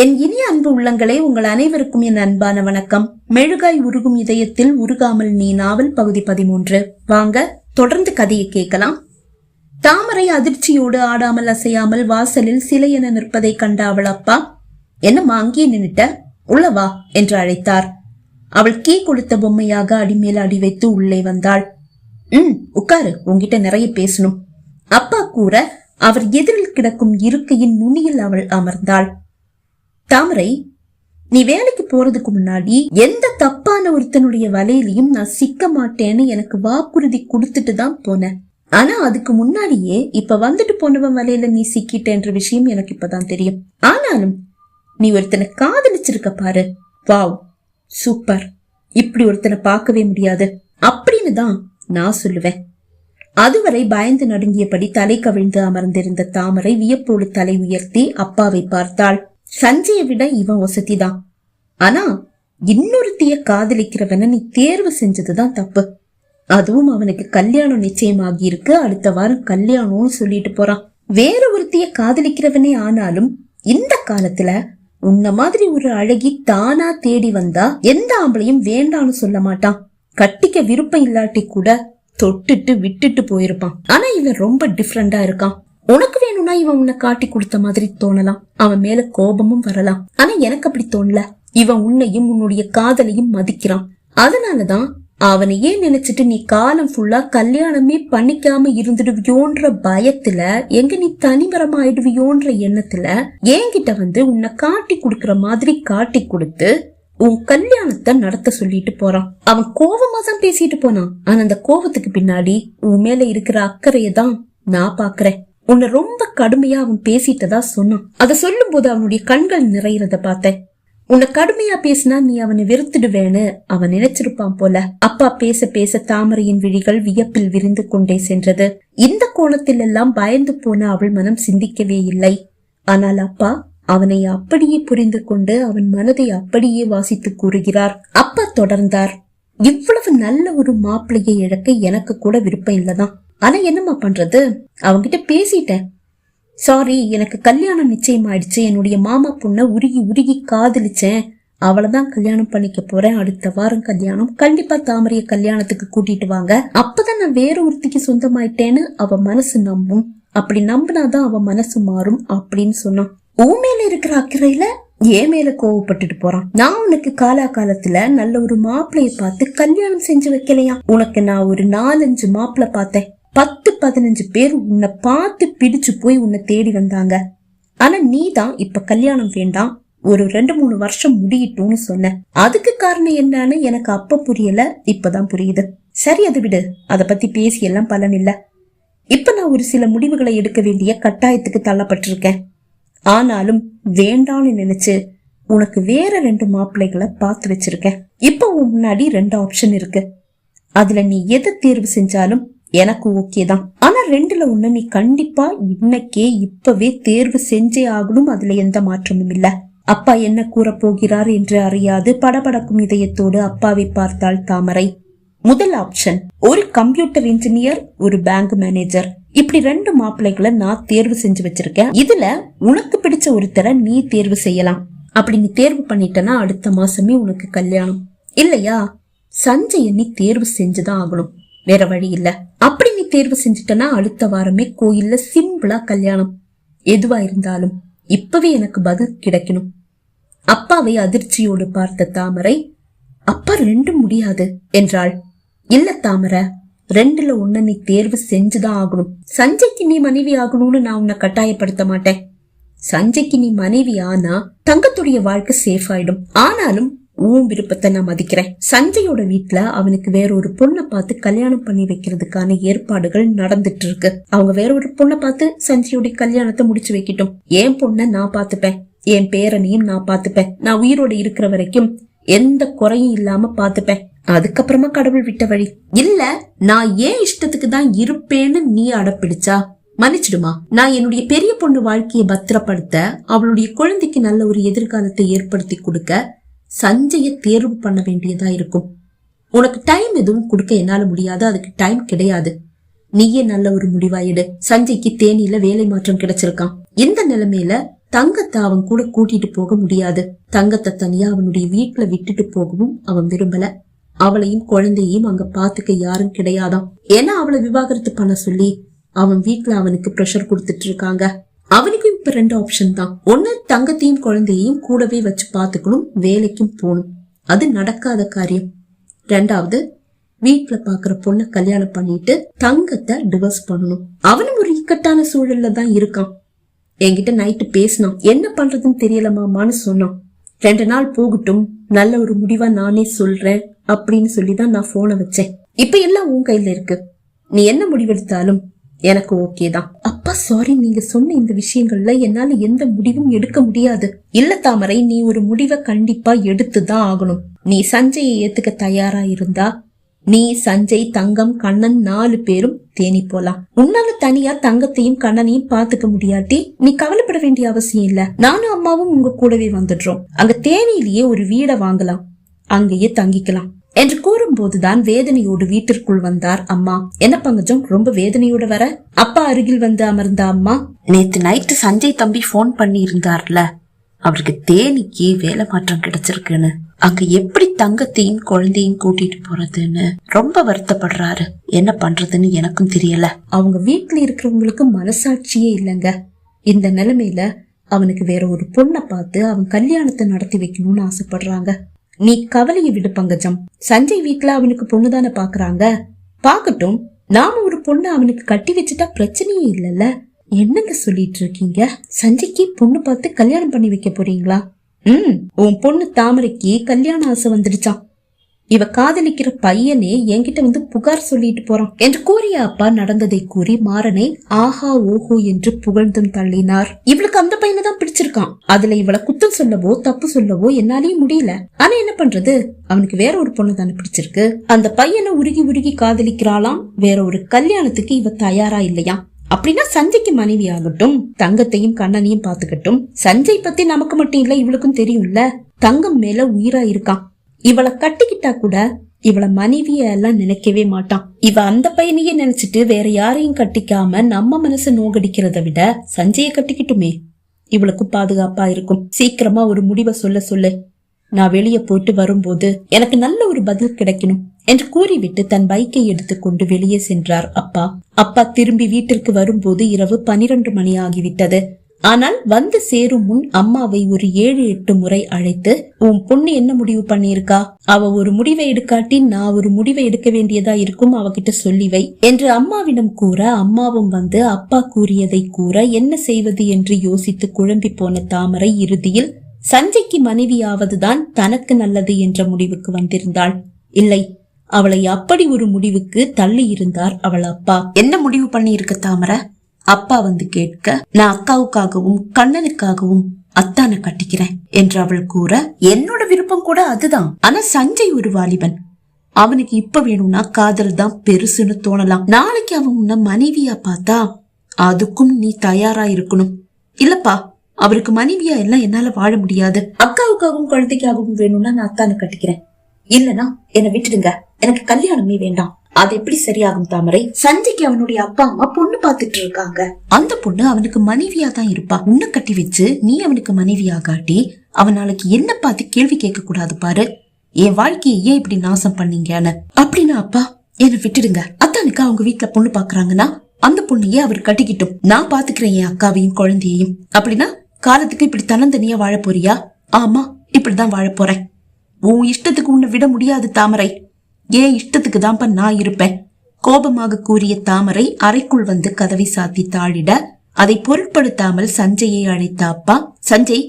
என் இனிய அன்பு உள்ளங்களே உங்கள் அனைவருக்கும் என் அன்பான வணக்கம். மெழுகாய் உருகும் இதயத்தில் உருகாமல் நீ நாவல் பகுதி பதிமூன்று. வாங்க தொடர்ந்து கதையை கேட்கலாம். தாமரை அதிர்ச்சியோடு ஆடாமல் அசையாமல் வாசலில் சிலை என நிற்பதை கண்ட அவள் அப்பா என்னம்மா அங்கேயே நின்னுட்ட? உள்ளவா என்று அழைத்தார். அவள் கீ கொடுத்த பொம்மையாக அடிமேல் அடி வைத்து உள்ளே வந்தாள். ம் உட்காரு உன்கிட்ட நிறைய பேசணும். அப்பா கூற அவர் எதிரில் கிடக்கும் இருக்கையின் நுனியில் அவள் அமர்ந்தாள். தாமரை நீ வேலைக்கு போறதுக்கு முன்னாடி எந்த தப்பான ஒருத்தனுடைய வலையிலையும் நான் சிக்க மாட்டேன்னு எனக்கு வாக்குறுதி கொடுத்துட்டு தான் போனேன் ஆனா அதுக்கு முன்னாடியே இப்ப வந்துட்டு போனவன் வலையில நீ சிக்கிட்டேன்ற விஷயம் எனக்கு இப்பதான் தெரியும். ஆனாலும் நீ ஒருத்தனை காதலிச்சிருக்க பாரு. Wow super. இப்படி ஒருத்தனை பார்க்கவே முடியாது. அப்படின்னு தான் நான் சொல்லுவேன். அதுவரை பயந்து நடுங்கியபடி தலை கவிழ்ந்து அமர்ந்திருந்த தாமரை வியப்போடு தலை உயர்த்தி அப்பாவை பார்த்தாள். சஞ்சயை விட இவன் வசதிதான். ஆனா இன்னொருத்திய காதலிக்கிறவன நீ தேர்வு செஞ்சதுதான் தப்பு. அதுவும் அவனுக்கு கல்யாணம் நிச்சயமாகி இருக்கு அடுத்த வாரம் கல்யாணம்னு சொல்லிட்டு போறான். வேற ஒருத்திய காதலிக்கிறவனே ஆனாலும் இந்த காலத்துல உன்ன மாதிரி ஒரு அழகி தானா தேடி வந்தா எந்த ஆம்பளையும் வேண்டான்னு சொல்ல மாட்டான். கட்டிக்க விருப்பம் இல்லாட்டி கூட தொட்டுட்டு விட்டுட்டு போயிருப்பான். ஆனா இவன் ரொம்ப டிஃப்ரெண்டா இருக்கான். உனக்கு வேணும்னா இவன் உன்னை காட்டி கொடுத்த மாதிரி தோணலாம். அவன் மேல கோபமும் வரலாம். ஆனா எனக்கு அப்படி தோணல. இவன் உன்னையும் உன்னுடைய காதலையும் மதிக்கிறான். அதனாலதான் அவனையே நினைச்சிட்டு நீ காலம் ஃபுல்லா கல்யாணமே பண்ணிக்காம இருந்துடுவியோன்ற பயத்துல எங்க நீ தனிமரமாயிடுவியோன்ற எண்ணத்துல என்கிட்ட வந்து உன்னை காட்டி கொடுக்கற மாதிரி காட்டி கொடுத்து உன் கல்யாணத்தை நடத்த சொல்லிட்டு போறான். அவன் கோபமா தான் பேசிட்டு போனான். ஆனா அந்த கோபத்துக்கு பின்னாடி உன் மேல இருக்கிற அக்கறையை தான் நான் பாக்குறேன். உன்னை ரொம்ப கடுமையா அவன் பேசிட்டதா சொன்னான். அத சொல்லும் போது அவனுடைய கண்கள் நிறையறத பார்த்தேன். உன்னை கடுமையா பேசினா நீ அவனை வெறுத்துடுவேன்னு அவன் நினைச்சிருப்பான் போல. அப்பா பேச பேச தாமரையின் விழிகள் வியப்பில் விரிந்து கொண்டே சென்றது. இந்த கோணத்தில் எல்லாம் பயந்து போன அவள் மனம் சிந்திக்கவே இல்லை. ஆனால் அப்பா அவனை அப்படியே புரிந்து கொண்டு அவன் மனதை அப்படியே வாசித்து கூறுகிறார். அப்பா தொடர்ந்தார். இவ்வளவு நல்ல ஒரு மாப்பிள்ளையை இழக்க எனக்கு கூட விருப்பம் இல்லதான். ஆனா என்னம்மா பண்றது? அவங்கிட்ட பேசிட்டேன். சாரி எனக்கு கல்யாணம் நிச்சயம் ஆயிடுச்சு என்னுடைய மாமா பொண்ணை உருகி உருகி காதலிச்சேன். அவளைதான் கல்யாணம் பண்ணிக்க போறேன். அடுத்த வாரம் கல்யாணம். கண்டிப்பா தாமரைய கல்யாணத்துக்கு கூட்டிட்டு வாங்க. அப்பதான் நான் வேற ஒருத்திக்கு சொந்தமாயிட்டேன்னு அவ மனசு நம்பும். அப்படி நம்பினாதான் அவ மனசு மாறும் அப்படின்னு சொன்னான். உன் மேல இருக்கிற அக்கறையில ஏன் மேல கோவப்பட்டுட்டு போறான். நான் உனக்கு காலா காலத்துல நல்ல ஒரு மாப்பிளைய பார்த்து கல்யாணம் செஞ்சு வைக்கலையா? உனக்கு நான் ஒரு நாலஞ்சு மாப்பிள்ளை பார்த்தேன். பத்து பதினஞ்சு பேர் உன்னை பார்த்து பிடிச்சு போய் உன்னை தேடி வந்தாங்க. ஆனா நீ தான் இப்ப கல்யாணம் வேண்டாம். ஒரு ரெண்டு மூணு வருஷம் முடியட்டும்னு சொன்ன. அதுக்கு காரணம் என்னன்னு எனக்கு அப்ப புரியல இப்பதான் புரியுது. சரி அதை விடு. அத பத்தி பேசி எல்லாம் பலன் இல்ல. இப்ப நான் ஒரு சில முடிவுகளை எடுக்க வேண்டிய கட்டாயத்துக்கு தள்ளப்பட்டிருக்கேன். ஆனாலும் வேண்டான்னு நினைச்சு உனக்கு வேற ரெண்டு மாப்பிள்ளைகளை பார்த்து வச்சிருக்கேன். இப்ப உன் முன்னாடி ரெண்டு ஆப்ஷன் இருக்கு. அதுல நீ எதை தேர்வு செஞ்சாலும் எனக்கு ஓகே தான். ஆனா ரெண்டுல ஒண்ணு நீ கண்டிப்பா இன்னைக்கே இப்பவே தேர்வு செஞ்சே ஆகணும். அதுல எந்த மாற்றமும் இல்ல. அப்பா என்ன கூற போகிறார் என்று அறியாது. படபடக்கும் இதயத்தோடு அப்பாவை பார்த்தாள் தாமரை. முதல் ஆப்ஷன் ஒரு கம்ப்யூட்டர் இன்ஜினியர் ஒரு பேங்க் மேனேஜர் இப்படி ரெண்டு மாப்பிள்ளைகளை நான் தேர்வு செஞ்சு வச்சிருக்கேன். இதுல உனக்கு பிடிச்ச ஒருத்தரை நீ தேர்வு செய்யலாம். அப்படி நீ தேர்வு பண்ணிட்டனா அடுத்த மாசமே உனக்கு கல்யாணம். இல்லையா? சஞ்சய நீ தேர்வு செஞ்சுதான் ஆகணும். வேற வழி இல்ல. அப்படி நீ தேர்வு செஞ்சுட்டனா அடுத்த வாரமே கோயில்ல சிம்பிளா கல்யாணம். எதுவா இருந்தாலும் இப்பவே எனக்கு பதில் கிடைக்கணும். அப்பாவை அதிர்ச்சியோடு பார்த்த தாமரை அப்பா ரெண்டும் முடியாது என்றாள். இல்ல தாமரை ரெண்டுல ஒண்ணு நீ தேர்வு செஞ்சுதான் ஆகணும். சஞ்சய்க்கு நீ மனைவி ஆகணும்னு நான் உன்னை கட்டாயப்படுத்த மாட்டேன். சஞ்சய்க்கு நீ மனைவி ஆனா தங்கத்துடைய வாழ்க்கை சேஃப் ஆயிடும். ஆனாலும் உன் விருப்பத்தை நான் மதிக்கிறேன். சஞ்சயோட வீட்ல அவனுக்கு வேற ஒரு பொண்ணை பார்த்து கல்யாணம் பண்ணி வைக்கிறதுக்கான ஏற்பாடுகள் நடந்துட்டு இருக்கு அவங்க வேற ஒரு பொண்ணை பார்த்து சஞ்சயோட கல்யாணத்தை முடிச்சு வைக்கட்டும். என் பொண்ணை நான் பாத்துப்பேன் என் பேரனையும் நான் பாத்துப்பேன் நான் உயிரோட இருக்கிற வரைக்கும் எந்த குறையும் இல்லாம பாத்துப்பேன் அதுக்கப்புறமா கடவுள் விட்ட வழி. இல்ல நான் ஏன் இஷ்டத்துக்கு தான் இருப்பேன்னு நீ அடப்பிடிச்சா? மன்னிச்சிடுமா. நான் என்னுடைய பெரிய பொண்ணு வாழ்க்கையை பத்திரப்படுத்த அவளுடைய குழந்தைக்கு நல்ல ஒரு எதிர்காலத்தை ஏற்படுத்தி கொடுக்க சஞ்சய தேர்வு பண்ண வேண்டியதா இருக்கும். உனக்கு டைம் எதுவும் கொடுக்க என்னால முடியாது. அதுக்கு டைம் கிடையாது. நீயே நல்ல ஒரு முடிவாயிடு சஞ்சய்க்கு தேனியில வேலை மாற்றம் கிடைச்சிருக்கான். இந்த நிலைமையில தங்கத்தை அவன் கூட கூட்டிட்டு போக முடியாது. தங்கத்தை தனியா அவனுடைய வீட்டுல விட்டுட்டு போகவும் அவன் விரும்பல. அவளையும் குழந்தையும் அங்க பாத்துக்க யாரும் கிடையாதான் ஏன்னா அவளை விவாகரத்து பண்ண சொல்லி அவன் வீட்டுல அவனுக்கு ப்ரெஷர் கொடுத்துட்டு இருக்காங்க. அவனுக்கும் இப்ப ரெண்டு ஆப்ஷன் தான். ஒன்னு தங்கத்தையும் குழந்தையையும் கூடவே வச்சு பாத்துக்கணும் வேலைக்கும் போகணும். அது நடக்காத காரியம். ரெண்டாவது வீட்ல பாக்குற பொண்ண கல்யாணம் பண்ணிட்டு தங்கத்தை டிவோர்ஸ் பண்ணணும். அவனும் ஒரு இக்கட்டான சூழல்ல தான் இருக்கான். என்கிட்ட நைட்டு பேசினான். என்ன பண்றதுன்னு தெரியலமாமான்னு சொன்னான். ரெண்டு நாள் போகட்டும் நல்ல ஒரு முடிவா நானே சொல்றேன் அப்படின்னு சொல்லி தான் நான் போனை வச்சேன். இப்ப எல்லாம் உன் கையில இருக்கு. நீ என்ன முடிவெடுத்தாலும் எனக்கு ஓகே தான். அப்பா சாரி நீங்க சொன்ன இந்த விஷயங்கள்ல என்னால எந்த முடிவும் எடுக்க முடியாது. இல்ல தாமரை நீ ஒரு முடிவை கண்டிப்பா எடுத்து தான் ஆகணும். நீ சஞ்சயை ஏத்துக்க தயாரா இருந்தா நீ சஞ்சய் தங்கம் கண்ணன் நாலு பேரும் தேனி போலாம். உன்னால தனியா தங்கத்தையும் கண்ணனையும் பாத்துக்க முடியாட்டி நீ கவலைப்பட வேண்டிய அவசியம் இல்ல. நானும் அம்மாவும் உங்க கூடவே வந்துடுறோம். அங்க தேனியிலேயே ஒரு வீடை வாங்கலாம். அங்கேயே தங்கிக்கலாம். என்று கூறும்போதுதான் வேதனையோடு வீட்டிற்குள் வந்தார் அம்மா. என்ன பங்கஜம்? ரொம்ப வேதனையோட வர? அப்பா அருகில் வந்து அமர்ந்த அம்மா நேத்து நைட்டு சஞ்சய் தம்பி ஃபோன் பண்ணி இருந்தார்ல அவருக்கு தேனிக்கு வேலை மாற்றம் கிடைச்சிருக்குன்னு. அங்க எப்படி தங்கத்தையும் குழந்தையும் கூட்டிட்டு போறதுன்னு ரொம்ப வருத்தப்படுறாரு. என்ன பண்றதுன்னு எனக்கும் தெரியல. அவங்க வீட்டுல இருக்கிறவங்களுக்கு மனசாட்சியே இல்லைங்க. இந்த நிலைமையில அவனுக்கு வேற ஒரு பொண்ணை பார்த்து அவன் கல்யாணத்தை நடத்தி வைக்கணும்னு ஆசைப்படுறாங்க. நீ கவலையை விடு பங்கஜம். சஞ்சய் வீட்டுல அவனுக்கு பொண்ணு தானே பாக்குறாங்க. பாக்கட்டும் நாம ஒரு பொண்ணு அவனுக்கு கட்டி வச்சுட்டா பிரச்சனையே இல்லைல்ல. என்னங்க சொல்லிட்டு இருக்கீங்க? சஞ்சய்க்கு பொண்ணு பார்த்து கல்யாணம் பண்ணி வைக்க போறீங்களா? ம் உன் பொண்ணு தாமரைக்கு கல்யாண ஆசை வந்துடுச்சான் இவ காதலிக்கிற பையனே என்கிட்ட வந்து புகார் சொல்லிட்டு போறான் என்று கூறிய அப்பா நடந்ததை கூறி மாறனை ஆஹா ஓஹோ என்று புகழ்ந்தும் தள்ளினார். இவளுக்கு அந்த பையனை தான் பிடிச்சிருக்கான். அதுல இவளை குத்தம் சொல்லவோ தப்பு சொல்லவோ என்னாலயும் முடியல. ஆனா என்ன பண்றது? அவனுக்கு வேற ஒரு பொண்ணு தானே பிடிச்சிருக்கு. அந்த பையனை உருகி உருகி காதலிக்கிறாளாம். வேற ஒரு கல்யாணத்துக்கு இவ தயாரா இல்லையா? அப்படின்னா சஞ்சய்க்கு மனைவி ஆகட்டும் தங்கத்தையும் கண்ணனையும் பாத்துக்கட்டும் சஞ்சய் பத்தி நமக்கு மட்டும் இல்ல இவளுக்கும் தெரியும்ல. தங்கம் மேல உயிரா இருக்கான் இவளை கட்டிக்கிட்டா கூட இவள மனைவிய எல்லாம் நினைக்கவே மாட்டான். இவ அந்த பையனையே நினைச்சிட்டு வேற யாரையும் கட்டிக்காம நம்ம மனசை நோகடிக்கிறத விட சஞ்சய கட்டிக்கிட்டுமே இவளுக்கு பாதுகாப்பா இருக்கும். சீக்கிரமா ஒரு முடிவை சொல்ல சொல்லு. நான் வெளியே போயிட்டு வரும்போது எனக்கு நல்ல ஒரு பதில் கிடைக்கணும் என்று கூறிவிட்டு தன் பைக்கை எடுத்துக்கொண்டு வெளியே சென்றார் அப்பா. அப்பா திரும்பி வீட்டிற்கு வரும்போது இரவு பனிரெண்டு மணி ஆகிவிட்டது. ஆனால் வந்து சேரும் முன் அம்மாவை ஒரு ஏழு எட்டு முறை அழைத்து உன் பொண்ணு என்ன முடிவு பண்ணியிருக்கா? அவ ஒரு முடிவை எடுக்காட்டி நான் ஒரு முடிவை எடுக்க வேண்டியதா இருக்கும் அவகிட்ட சொல்லி வை என்று அம்மாவிடம் கூற அம்மாவும் வந்து அப்பா கூறியதை கூற என்ன செய்வது? என்று யோசித்து குழம்பி போன தாமரை இறுதியில் சஞ்சய்க்கு மனைவியாவதுதான் தனக்கு நல்லது என்ற முடிவுக்கு வந்திருந்தாள். இல்லை அவளை அப்படி ஒரு முடிவுக்கு தள்ளி இருந்தார் அவள் அப்பா. என்ன முடிவு பண்ணி இருக்க தாமரை? அப்பா வந்து கேட்க நான் அக்காவுக்காகவும் கண்ணனுக்காகவும் அத்தானை கட்டிக்கிறேன் என்று அவள் கூற என்னோட விருப்பம் கூட அதுதான். ஆனா சஞ்சய் ஒரு வாலிபன். அவனுக்கு இப்ப வேணும்னா காதல் தான் பெருசுன்னு தோணலாம். நாளைக்கு அவன் உன்னை மனைவியா பார்த்தா அதுக்கும் நீ தயாரா இருக்கணும். இல்லப்பா அவருக்கு மனைவியா எல்லாம் என்னால வாழ முடியாது. அக்காவுக்காகவும் குழந்தைக்காகவும் வேணும்னா நான் அத்தானை கட்டிக்கிறேன். இல்லனா என்னை விட்டுடுங்க. எனக்கு கல்யாணமே வேண்டாம். அது எப்படி சரியாகும் தாமரை? சஞ்சய்க்கு அவனுடைய அப்பா அம்மா பொண்ணு பாத்துட்டு இருக்காங்க. அந்த பொண்ணு அவனுக்கு மனைவியா தான் இருப்பா. உன்னை கட்டி வச்சு நீ அவனுக்கு மனைவியா காட்டி அவன் நாளைக்கு என்ன பார்த்து கேள்வி கேட்க கூடாது பாரு. என் வாழ்க்கையை ஏன் இப்படி நாசம் பண்ணீங்கன்னு. அப்படின்னா அப்பா என்னை விட்டுடுங்க. அத்தானுக்கு அவங்க வீட்டுல பொண்ணு பாக்குறாங்கன்னா அந்த பொண்ணையே அவர் கட்டிக்கிட்டும். நான் பாத்துக்கிறேன் என் அக்காவையும் குழந்தையையும். அப்படின்னா காலத்துக்கு இப்படி தன்னந்தனியா வாழ போறியா? ஆமா இப்படிதான் வாழ போறேன். உன் இஷ்டத்துக்கு உன்னை விட முடியாது தாமரை. ஏன் இஷ்டத்துக்கு தான்ப்பா நான் இருப்பேன். கோபமாக கூறிய தாமரை அறைக்குள் வந்து கதவை சாத்தி தாழிட அதை பொருட்படுத்தாமல் சஞ்சயை அழைத்த அப்பா சஞ்சய்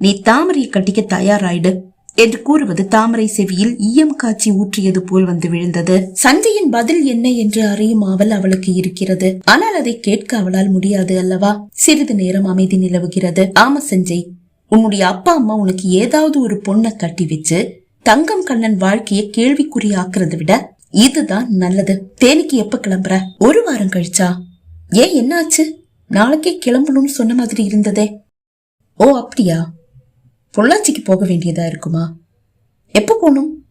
நீ தாமரையை கட்டிக்க தயாராயிடு என்று கூறுவது தாமரை செவியில் ஈயம் காட்சி ஊற்றியது போல் வந்து விழுந்தது. சஞ்சயின் பதில் என்ன என்று அறியும் ஆவல் அவளுக்கு இருக்கிறது. ஆனால் அதை கேட்க அவளால் முடியாது அல்லவா? சிறிது நேரம் அமைதி நிலவுகிறது. ஆமா சஞ்சய் உன்னுடைய அப்பா அம்மா உனக்கு ஏதாவது ஒரு பொண்ணை கட்டி வச்சு தங்கம் கண்ணன் வாழ்க்கையை கேள்விக்குறியாக்குறதை விட இதுதான் நல்லது. தேனிக்கு எப்ப கிளம்புற? ஒரு வாரம் கழிச்சா? ஏன் என்னாச்சு? நாளைக்கே கிளம்பணும்னு சொன்ன மாதிரி இருந்ததே. ஓ அப்படியா? பொள்ளாச்சிக்கு போக வேண்டியதா இருக்குமா? எப்ப போகணும்?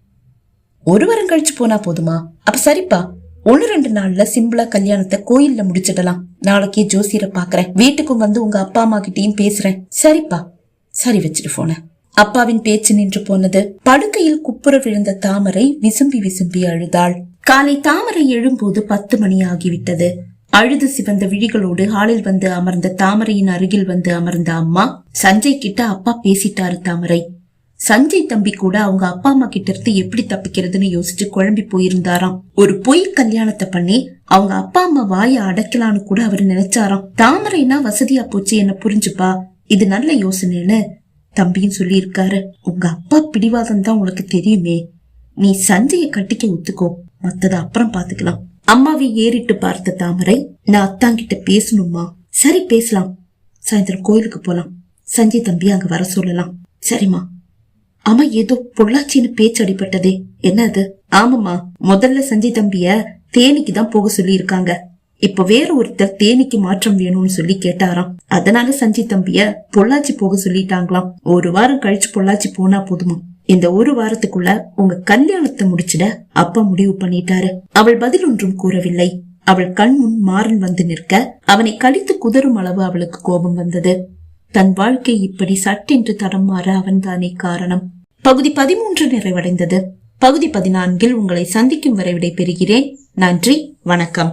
ஒரு வாரம் கழிச்சு போனா போதுமா? அப்ப சரிப்பா. ஒன்னு ரெண்டு நாள்ல சிம்பிளா கல்யாணத்தை கோயில்ல முடிச்சிடலாம். நாளைக்கே ஜோசியரை பாக்குறேன். வீட்டுக்கும் வந்து உங்க அப்பா அம்மா கிட்டயும் பேசுறேன். சரிப்பா. சரி வச்சிட்டு போனேன். அப்பாவின் பேச்சு நின்று போனது. படுக்கையில் குப்புற விழுந்த தாமரை விசும்பி விசும்பி அழுதாள். காலை தாமரை எழும்போது பத்து மணி ஆகிவிட்டது. அழுது சிவந்த விழிகளோடு ஹாலில் வந்து அமர்ந்த தாமரையின் அருகில் வந்து அமர்ந்த அம்மா சஞ்சய் கிட்ட அப்பா பேசிட்டாரு தாமரை. சஞ்சய் தம்பி கூட அவங்க அப்பா அம்மா கிட்ட இருந்து எப்படி தப்பிக்கிறதுன்னு யோசிச்சு குழம்பி போயிருந்தாராம். ஒரு பொய் கல்யாணத்தை பண்ணி அவங்க அப்பா அம்மா வாயை அடைக்கலான்னு கூட அவர் நினைச்சாராம். தாமரைனா வசதியா போச்சு என்ன புரிஞ்சுப்பா. இது நல்ல யோசனைன்னு தம்பியும் சொல்லியிருக்காரு. உங்க அப்பா பிடிவாதம் தான் உனக்கு தெரியுமே. நீ சஞ்சய கட்டிக்க ஒத்துக்கோ. மத்தத அப்புறம் பாத்துக்கலாம். அம்மாவை ஏறிட்டு பார்த்த தாமரை நான் அத்தாங்கிட்ட பேசணுமா சரி பேசலாம். சாயந்தரம் கோயிலுக்கு போலாம். சஞ்சய் தம்பி அங்க வர சொல்லலாம். சரிம்மா. ஆமா ஏதோ பொள்ளாச்சின்னு பேச்சு அடிபட்டதே. என்ன அது? ஆமாமா முதல்ல சஞ்சய் தம்பிய தேனிக்கு தான் போக சொல்லி இருக்காங்க இப்ப வேற ஒருத்தர் தேனிக்கு மாற்றம் வேணும்னு சொல்லி கேட்டாராம். அதனால சஞ்சய் தம்பிய பொள்ளாச்சி போக சொல்லிட்டாங்களாம். ஒரு வாரம் கழிச்சு பொள்ளாச்சி போனா போதுமா? இந்த ஒரு வாரத்துக்குள்ள உங்க கல்யாணத்தை முடிச்சிட அப்பா முடிவு பண்ணிட்டாரு. அவள் பதில் ஒன்றும் கூறவில்லை. அவள் கண் முன் மாறன் வந்து நிற்க அவனை கடித்து குதறும் அளவு அவளுக்கு கோபம் வந்தது. தன் வாழ்க்கை இப்படி சட்டென்று தடம் மாற அவன்தானே காரணம். பகுதி பதிமூன்று நிறைவடைந்தது. பகுதி பதினான்கில் உங்களை சந்திக்கும் வரை விடை பெறுகிறேன் நன்றி வணக்கம்.